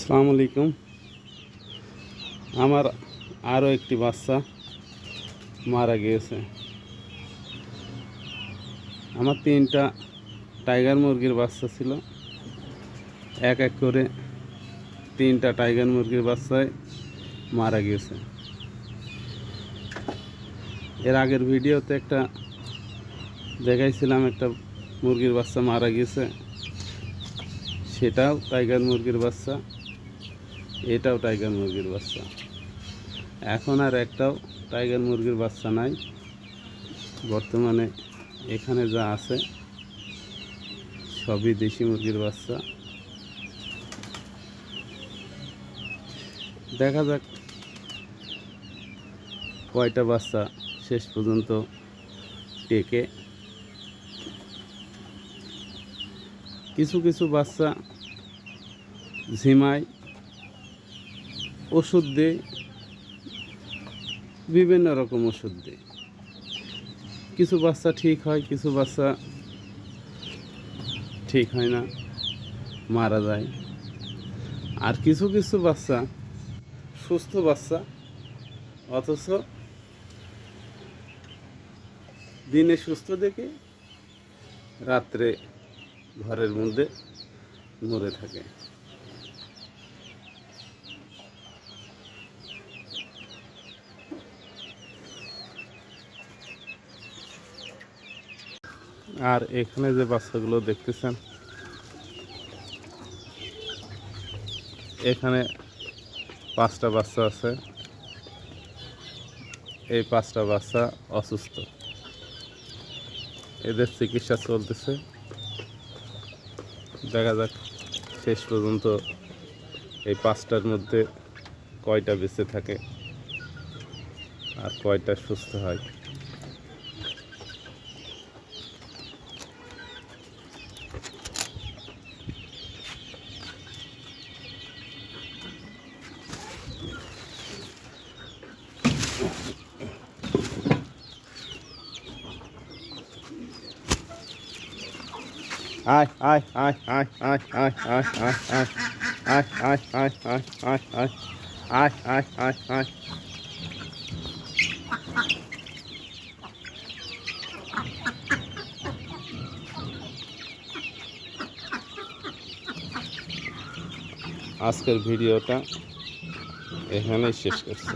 আসসালামু আলাইকুম। আমার আরও একটি বাচ্চা মারা গিয়েছে। আমার তিনটা টাইগার মুরগির বাচ্চা ছিল। এক এক করে তিনটা টাইগার মুরগির বাচ্চায় মারা গিয়েছে। এর আগের ভিডিওতে একটা দেখাইছিলাম একটা মুরগির বাচ্চা মারা গিয়েছে। সেটাও টাইগার মুরগির বাচ্চা। এটাও টাইগার মুরগির বাচ্চা। এখন আর একটাও টাইগার মুরগির বাচ্চা নাই। বর্তমানে এখানে যা আছে, সবই দেশি মুরগির বাচ্চা। দেখা যাক কয়টা বাচ্চা শেষ পর্যন্ত টেকে। কিছু কিছু বাচ্চা ঝিমায় ওষুধ দেয় বিভিন্ন রকম ওষুধ দেয় কিছু বাচ্চা ঠিক হয়, কিছু বাচ্চা ঠিক হয় না, মারা যায়। আর কিছু কিছু বাচ্চা, সুস্থ বাচ্চা, অথচ দিনে সুস্থ দেখে রাত্রে ঘরের মধ্যে মরে থাকে। আর এখানে যে বাচ্চাগুলো দেখতেছেন, এখানে পাঁচটা বাচ্চা আছে। এই পাঁচটা বাচ্চা অসুস্থ। এদের চিকিৎসা চলতেছে। দেখা যাক শেষ পর্যন্ত এই পাঁচটার মধ্যে কয়টা বেঁচে থাকে আর কয়টা সুস্থ হয়। আয় আয় আয় আয় আয় আয় আয় আয় আয় আয় আয় আয় আয় আয় আয় আয় আয় আয় আয় আজকের ভিডিওটা এখানেই শেষ করছি